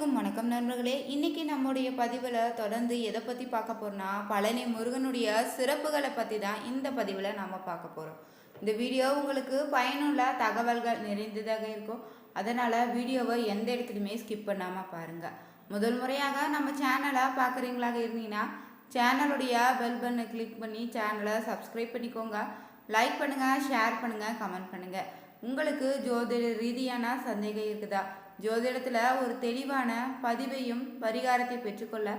அனைவருக்கும் வணக்கம் நண்பர்களே. இன்றைக்கி நம்முடைய பதிவில் தொடர்ந்து எதை பற்றி பார்க்க போகிறோன்னா பழனி முருகனுடைய சிறப்புகளை பற்றி தான் இந்த பதிவில் நாம் பார்க்க போகிறோம் இந்த வீடியோ உங்களுக்கு பயனுள்ள தகவல்கள் நிறைந்ததாக இருக்கும். அதனால் வீடியோவை எந்த இடத்துலையுமே ஸ்கிப் பண்ணாமல் பாருங்கள் முதல் முறையாக நம்ம சேனலை பார்க்குறீங்களாக இருந்தீங்கன்னா சேனலுடைய பெல் பட்டனை கிளிக் பண்ணி சேனலை சப்ஸ்கிரைப் பண்ணிக்கோங்க. லைக் பண்ணுங்கள் ஷேர் பண்ணுங்கள் கமெண்ட் பண்ணுங்கள் உங்களுக்கு ஜோதிட ரீதியான சந்தேகம் இருக்குதா? ஜோதிடத்தில் ஒரு தெளிவான பதிவையும் பரிகாரத்தை பெற்றுக்கொள்ள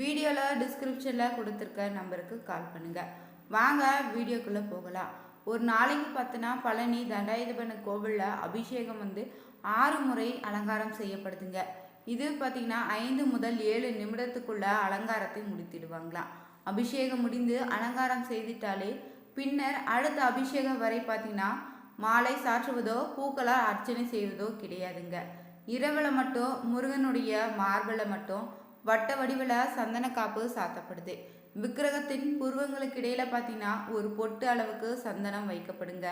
வீடியோவில் டிஸ்கிரிப்ஷனில் கொடுத்துருக்க நம்பருக்கு கால் பண்ணுங்கள் வாங்க வீடியோக்குள்ளே போகலாம். ஒரு நாளைக்கு பார்த்தினா பழனி தண்டாயுதபன கோவிலில் அபிஷேகம் வந்து ஆறு முறை அலங்காரம் செய்யப்படுதுங்க. இது பார்த்திங்கன்னா ஐந்து முதல் ஏழு நிமிடத்துக்குள்ள அலங்காரத்தை முடித்திடுவாங்களாம். அபிஷேகம் முடிந்து அலங்காரம் செய்துட்டாலே பின்னர் அடுத்த அபிஷேகம் வரை பார்த்திங்கன்னா மாலை சாற்றுவதோ பூக்களால் அர்ச்சனை செய்வதோ கிடையாதுங்க. இரவில் மட்டும் முருகனுடைய மார்பில் மட்டும் வட்ட வடிவில் சந்தன காப்பு சாத்தப்படுது. விக்கிரகத்தின் புருவங்களுக்கு இடையில் பார்த்தீங்கன்னா ஒரு பொட்டு அளவுக்கு சந்தனம் வைக்கப்படுங்க.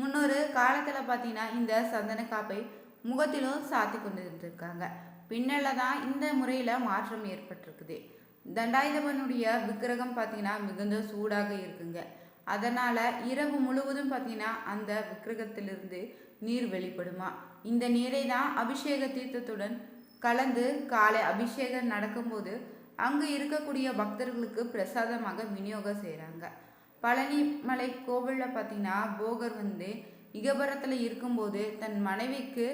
முன்னொரு காலத்தில் பார்த்தீங்கன்னா இந்த சந்தன காப்பை முகத்திலும் சாத்தி கொண்டிருந்திருக்காங்க. இருந்திருக்காங்க தான் இந்த முறையில் மாற்றம் ஏற்பட்டிருக்குது. தண்டாயுதவனுடைய விக்கிரகம் பார்த்தீங்கன்னா மிகுந்த சூடாக இருக்குங்க. அதனால் இரவு முழுவதும் பார்த்தீங்கன்னா அந்த விக்கிரகத்திலிருந்து நீர் வெளிப்படுமா? இந்த நீரை தான் அபிஷேக தீர்த்தத்துடன் கலந்து காலை அபிஷேகம் நடக்கும்போது அங்கு இருக்கக்கூடிய பக்தர்களுக்கு பிரசாதமாக விநியோகம் செய்கிறாங்க பழனி மலை கோவிலில் பார்த்தீங்கன்னா போகர் வந்து இகபரத்தில் இருக்கும்போது தன் மனைவிக்கு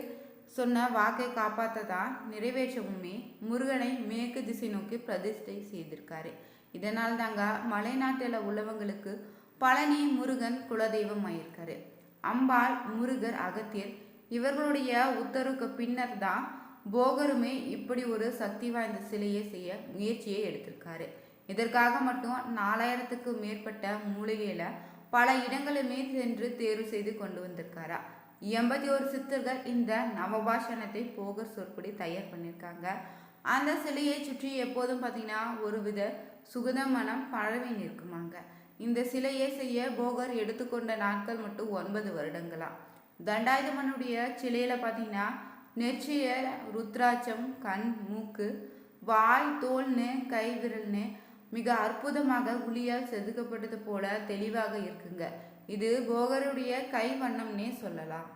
சொன்ன வாக்கை காப்பாற்றதான் நிறைவேற்றவுமே முருகனை மேற்கு திசை நோக்கி பிரதிஷ்டை செய்திருக்காரு. இதனால் தாங்க மலைநாட்டில் உள்ளவங்களுக்கு பழனி முருகன் குலதெய்வம் ஆயிருக்காரு. அம்பாள் முருகர் அகத்தியர் இவர்களுடைய உத்தரவுக்கு பின்னர் தான் போகருமே இப்படி ஒரு சக்தி வாய்ந்த சிலையை செய்ய முயற்சியை எடுத்திருக்காரு. இதற்காக மட்டும் நாலாயிரத்துக்கு மேற்பட்ட மூலிகையில பல இடங்களுமே சென்று தேர்வு செய்து கொண்டு வந்திருக்காரா. எண்பத்தி ஒரு சித்தர்கள் இந்த நவபாஷணத்தை போகர் சொற்படி தயார் பண்ணியிருக்காங்க அந்த சிலையை சுற்றி எப்போதும் பார்த்தீங்கன்னா ஒரு வித சுகத மனம் பழவி நிற்குமாங்க. இந்த சிலையை செய்ய போகர் எடுத்துக்கொண்ட நாட்கள் மட்டும் ஒன்பது வருடங்களா? தண்டாயுதமனுடைய சிலையில பார்த்தீங்கன்னா நெற்றிய ருத்ராட்சம் கண் மூக்கு வாய் தோல்னு கை விரல்னு மிக அற்புதமாக உளியால் செதுக்கப்பட்டது போல தெளிவாக இருக்குங்க. இது போகருடைய கை வண்ணம்னே சொல்லலாம்.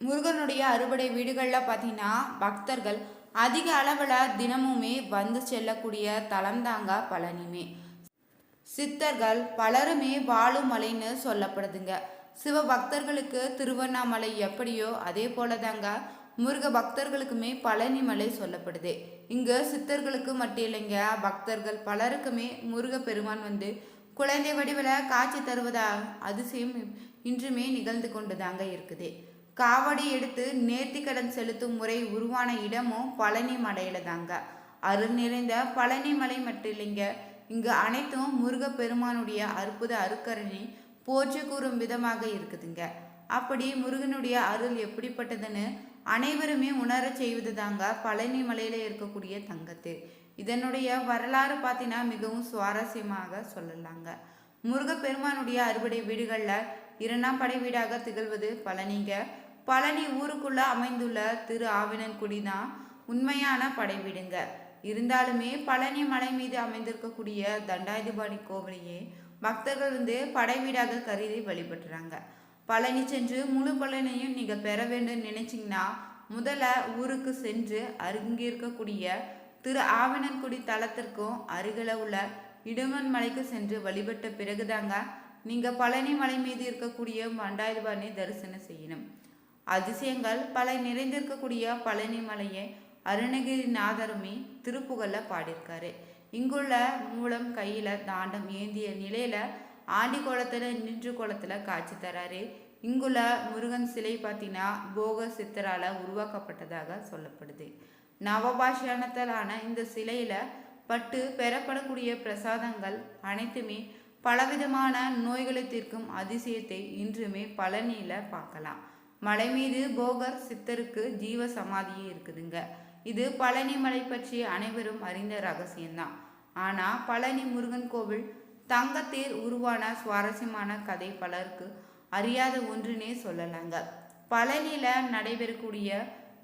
முருகனுடைய அறுபடை வீடுகளில் பார்த்தீங்கன்னா பக்தர்கள் அதிக அளவில் தினமுமே வந்து செல்லக்கூடிய தலம் தாங்க பழனிமே. சித்தர்கள் பலருமே வாழும் மலைன்னு சொல்லப்படுதுங்க. சிவ பக்தர்களுக்கு திருவண்ணாமலை எப்படியோ அதே போல தாங்க முருக பக்தர்களுக்குமே பழனி மலை சொல்லப்படுது. இங்கு சித்தர்களுக்கு மட்டும் இல்லைங்க பக்தர்கள் பலருக்குமே முருக பெருமான் வந்து குழந்தை வடிவில் காட்சி தருவதா அதிசயம் இன்றுமே நிகழ்ந்து கொண்டு தாங்க இருக்குது. காவடி எடுத்து நேர்த்தி கடன் செலுத்தும் முறை உருவான இடமும் பழனி மலையில தாங்க அருள் நிறைந்த பழனி மலை மட்டும் இல்லைங்க இங்கு அனைத்தும் முருகப்பெருமானுடைய அற்புத அருக்கரணி போற்றி கூறும் விதமாக இருக்குதுங்க. அப்படி முருகனுடைய அருள் எப்படிப்பட்டதுன்னு அனைவருமே உணரச் செய்வது தாங்க பழனி மலையில் இருக்கக்கூடிய தங்கத்து. இதனுடைய வரலாறு பார்த்தீங்கன்னா மிகவும் சுவாரஸ்யமாக சொல்லலாங்க. முருகப்பெருமானுடைய அறுபடை வீடுகளில் இரண்டாம் படை வீடாக திகழ்வது பழனிங்க. பழனி ஊருக்குள்ளே அமைந்துள்ள திரு ஆவினன்குடி தான் உண்மையான படை வீடுங்க. இருந்தாலுமே பழனி மலை மீது அமைந்திருக்கக்கூடிய தண்டாயுதபாணி கோவிலையே பக்தர்கள் வந்து படை வீடாக கருதி வழிபட்டுறாங்க பழனி சென்று முழு பலனையும் நீங்கள் பெற வேண்டும் நினைச்சிங்கன்னா முதல்ல ஊருக்கு சென்று அருங்கிருக்கக்கூடிய இருக்கக்கூடிய திரு ஆவணன்குடி தலத்திற்கும் அருகில் உள்ள இடுமன் மலைக்கு சென்று வழிபட்ட பிறகுதாங்க நீங்கள் பழனி மலை மீது இருக்கக்கூடிய மண்டாயுதபாணி தரிசனம் செய்யணும். அதிசயங்கள் பல நிறைந்திருக்கக்கூடிய பழனி மலையை அருணகிரிநாதருமே திருப்புகழில் பாடியிருக்காரு. இங்குள்ள மூலம் கையில் தாண்டம் ஏந்திய நிலையில் ஆண்டி குளத்தில் நின்று குளத்தில் காட்சி தராரு. இங்குள்ள முருகன் சிலை பார்த்தீங்கன்னா போக சித்தரால் உருவாக்கப்பட்டதாக சொல்லப்படுது. நவபாஷானத்தாலான இந்த சிலையில் பட்டு பெறப்படக்கூடிய பிரசாதங்கள் அனைத்துமே பலவிதமான நோய்களை தீர்க்கும் அதிசயத்தை இன்றுமே பழனியில் பார்க்கலாம். மலை மீது போகர் சித்தருக்கு ஜீவ சமாதியே இருக்குதுங்க. இது பழனிமலை பற்றி அனைவரும் அறிந்த ரகசியம்தான். ஆனால் பழனி முருகன் கோவில் தங்கத்தேர் உருவான சுவாரஸ்யமான கதை பலருக்கு அறியாத ஒன்றுனே சொல்லலாங்க. பழனியில் நடைபெறக்கூடிய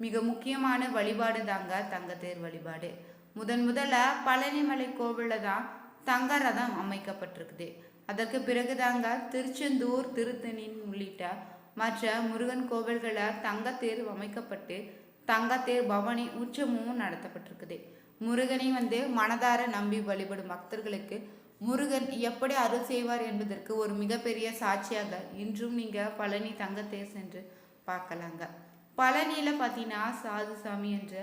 மிக முக்கியமான வழிபாடு தாங்க தங்கத்தேர் வழிபாடு. முதன் முதல்ல பழனிமலை கோவிலில் தான் தங்க ரதம் அமைக்கப்பட்டிருக்குது. அதற்கு பிறகு தாங்க திருச்செந்தூர் திருத்தணி உள்ளிட்ட மற்ற முருகன் கோவில்களில் தங்கத்தேர் அமைக்கப்பட்டு தங்கத்தேர் பவனி உற்சவமும் நடத்தப்பட்டிருக்குது. முருகனை வந்து மனதார நம்பி வழிபடும் பக்தர்களுக்கு முருகன் எப்படி அருள் செய்வார் என்பதற்கு ஒரு மிகப்பெரிய சாட்சியாக இன்றும் நீங்கள் பழனி தங்கத்தேர் சென்று பார்க்கலாங்க. பழனியில் பார்த்தீங்கன்னா சாதுசாமி என்ற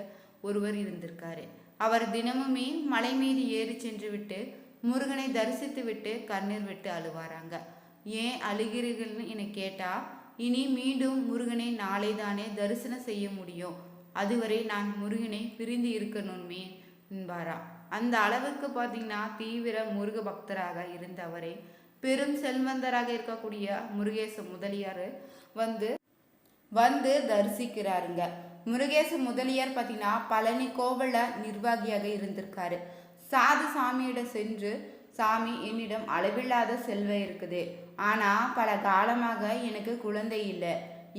ஒருவர் இருந்திருக்காரு. அவர் தினமுமே மலை மீது ஏறி சென்று விட்டு முருகனை தரிசித்து விட்டு கண்ணீர் விட்டு அழுவாராங்க. ஏன் அழுகிறீர்கள்னு என கேட்டால் இனி மீண்டும் முருகனை நாளை தானே தரிசனம் செய்ய முடியும். அதுவரை நான் முருகனை பிரிந்து இருக்கணுமே என்பாரா. அந்த அளவுக்கு பார்த்தீங்கன்னா தீவிர முருக பக்தராக இருந்தவரை. பெரும் செல்வந்தராக இருக்கக்கூடிய முருகேச முதலியார் வந்து வந்து தரிசிக்கிறாருங்க. முருகேச முதலியார் பார்த்தீங்கன்னா பழனி கோவில நிர்வாகியாக இருந்திருக்காரு. சாது சாமியிடம் சென்று சாமி என்னிடம் அளவில்லாத செல்வம் இருக்குது. ஆனால் பல காலமாக எனக்கு குழந்தை இல்லை.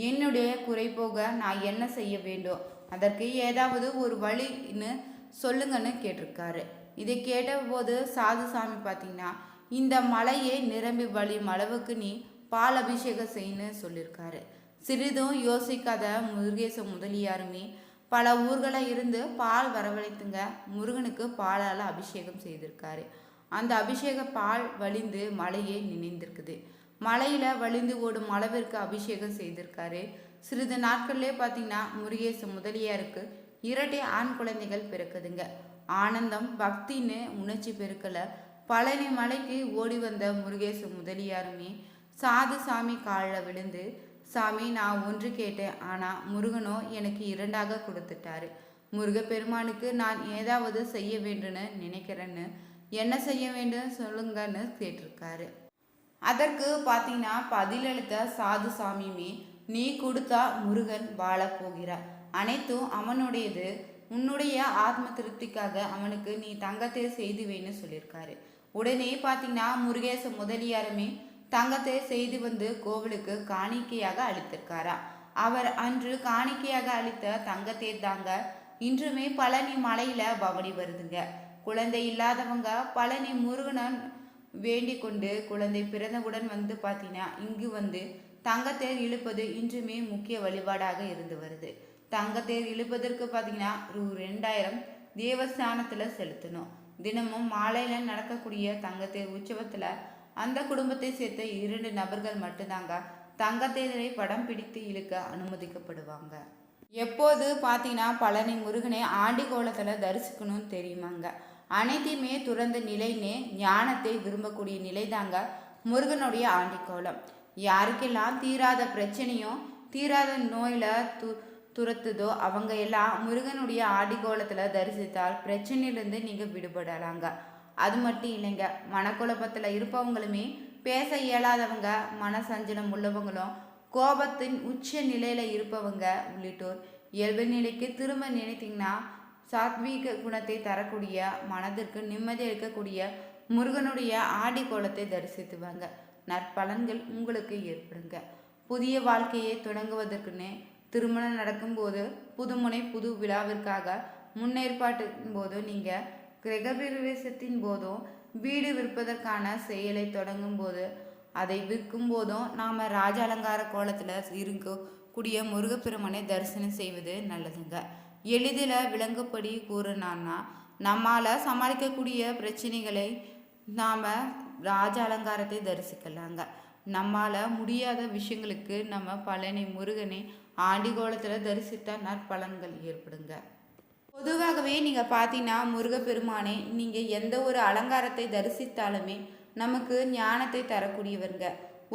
என்னுடைய குறை போக நான் என்ன செய்ய வேண்டும்? அதற்கு ஏதாவது ஒரு வழின்னு சொல்லுங்கன்னு கேட்டிருக்காரு. இதை கேட்டபோது சாது சாமி பார்த்தீங்கன்னா இந்த மலையை நிரம்பி வழியும் அளவுக்கு நீ பால் அபிஷேகம் செய்யணும்னு சொல்லியிருக்காரு. சிறிதும் யோசிக்காத முருகேச முதலியாருமே பல ஊர்களில் இருந்து பால் வரவழைத்துங்க முருகனுக்கு பாலால் அபிஷேகம் செய்திருக்காரு. அந்த அபிஷேக பால் வழிந்து மலையே நினைந்திருக்குது. மலையில் வழிந்து ஓடும் அளவிற்கு அபிஷேகம் செய்திருக்காரு. சிறிது நாட்கள்லேயே பார்த்தீங்கன்னா முருகேச முதலியாருக்கு இரட்டை ஆண் குழந்தைகள் பிறக்குதுங்க. ஆனந்தம் பக்தின்னு உணர்ச்சி பெருக்கலை. பழனி மலைக்கு ஓடி வந்த முருகேச முதலியாருமே சாது சாமி காலில் விழுந்து சாமி நான் ஒன்று கேட்டேன். ஆனால் முருகனோ எனக்கு இரண்டாக கொடுத்துட்டாரு. முருகப்பெருமானுக்கு நான் ஏதாவது செய்ய வேண்டும்னு நினைக்கிறேன்னு என்ன செய்ய வேண்டும் சொல்லுங்கன்னு கேட்டிருக்காரு. அதற்கு பார்த்தீங்கன்னா பதிலளித்த சாது சாமியுமே நீ கொடுத்தா முருகன் வாழப்போகிறார். அனைத்தும் அவனுடையது. உன்னுடைய ஆத்ம திருப்திக்காக அவனுக்கு நீ தங்கத்தை செய்து சொல்லியிருக்காரு. உடனே பார்த்தீங்கன்னா முருகேச முதலியாருமே தங்கத்தை செய்து வந்து கோவிலுக்கு காணிக்கையாக அளித்திருக்காரா. அவர் அன்று காணிக்கையாக அளித்த தங்கத்தை தாங்க இன்றுமே பழனி மலையில பவனி வருதுங்க. குழந்தை இல்லாதவங்க பழனி முருகனன் வேண்டிக் கொண்டு குழந்தை பிறந்தவுடன் வந்து பார்த்தீங்கன்னா இங்கு வந்து தங்கத்தேர் இழுப்பது இன்றுமே முக்கிய வழிபாடாக இருந்து வருது. தங்கத்தேர் இழுப்பதற்கு பார்த்தீங்கன்னா ரூ ரெண்டாயிரம் தேவஸ்தானத்தில் செலுத்தணும். தினமும் மாலையில் நடக்கக்கூடிய தங்கத்தேர் உற்சவத்தில் அந்த குடும்பத்தை சேர்த்த இரண்டு நபர்கள் மட்டும்தாங்க தங்கத்தேரை படம் பிடித்து இழுக்க அனுமதிக்கப்படுவாங்க. எப்போது பார்த்தீங்கன்னா பழனி முருகனை ஆண்டி கோலத்தில் தரிசிக்கணும்னு தெரியுமாங்க. அனைத்தையுமே துறந்த நிலைன்னு ஞானத்தை விரும்பக்கூடிய நிலை தாங்க முருகனுடைய ஆண்டிக்கோலம் யாருக்கெல்லாம் தீராத பிரச்சனையும் தீராத நோயில் து துரத்துதோ அவங்க எல்லாம் முருகனுடைய ஆடிக்கோலத்தில் தரிசித்தால் பிரச்சனையிலேருந்து நீங்கள் விடுபடலாங்க. அது மட்டும் இல்லைங்க. மனக்குழப்பத்தில் இருப்பவங்களுமே பேச இயலாதவங்க மனசஞ்சலம் உள்ளவங்களும் கோபத்தின் உச்ச நிலையில் இருப்பவங்க உள்ளிட்டோர் இயல்பு நிலைக்கு திரும்ப நினைத்தீங்கன்னா சாத்வீக குணத்தை தரக்கூடிய மனதிற்கு நிம்மதி இருக்கக்கூடிய முருகனுடைய ஆடி கோலத்தை தரிசித்துவாங்க. நற்பலன்கள் உங்களுக்கு ஏற்படுங்க. புதிய வாழ்க்கையை தொடங்குவதற்குன்னு திருமணம் நடக்கும்போது புதுமுனை புது விழாவிற்காக முன்னேற்பாட்டின் போதும் நீங்கள் கிரகபிரவேசத்தின் போதும் வீடு விற்பதற்கான செயலை தொடங்கும் போது அதை விற்கும் போதும் நாம் ராஜ அலங்கார கோலத்தில் இருக்கக்கூடிய முருகப்பெருமனை தரிசனம் செய்வது நல்லதுங்க. எளிதில் விளங்குப்படி கூறினான்னா நம்மால் சமாளிக்கக்கூடிய பிரச்சனைகளை நாம் ராஜ அலங்காரத்தை தரிசிக்கலாங்க. நம்மால் முடியாத விஷயங்களுக்கு நம்ம பழனி முருகனை ஆண்டிகோலத்தில் தரிசித்தால் நற்பலன்கள் ஏற்படுங்க. பொதுவாகவே நீங்கள் பார்த்தீங்கன்னா முருகப்பெருமானை நீங்கள் எந்த ஒரு அலங்காரத்தை தரிசித்தாலுமே நமக்கு ஞானத்தை தரக்கூடியவருங்க.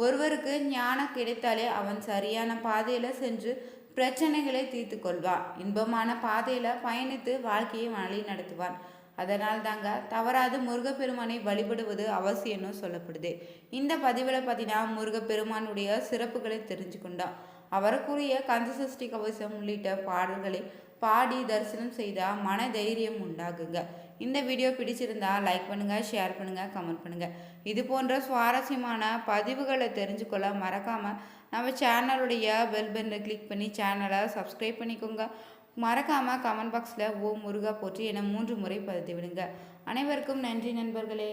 ஒருவருக்கு ஞானம் கிடைத்தாலே அவன் சரியான பாதையில் சென்று பிரச்சனைகளை தீர்த்து கொள்வான் இன்பமான பாதையில் பயணித்து வாழ்க்கையை வழி நடத்துவான் அதனால் தாங்க தவறாது முருகப்பெருமானை வழிபடுவது அவசியம்னு சொல்லப்படுது. இந்த பதிவில் பார்த்தீங்கன்னா முருகப்பெருமானுடைய சிறப்புகளை தெரிஞ்சுக்கொண்டோம் அவருக்குரிய கந்தசஷ்டி கவசம் உள்ளிட்ட பாடல்களை பாடி தரிசனம் செய்தால் மன தைரியம் உண்டாகுங்க. இந்த வீடியோ பிடிச்சிருந்தா லைக் பண்ணுங்கள் ஷேர் பண்ணுங்கள் கமெண்ட் பண்ணுங்கள் இது போன்ற சுவாரஸ்யமான பதிவுகளை தெரிஞ்சுக்கொள்ள மறக்காமல் நம்ம சேனலுடைய பெல் பட்டனை கிளிக் பண்ணி சேனலை சப்ஸ்கிரைப் பண்ணிக்கோங்க. மறக்காமல் கமெண்ட் பாக்ஸில் ஓ முருகா போற்றி என மூன்று முறை பதித்து விடுங்க. அனைவருக்கும் நன்றி நண்பர்களே.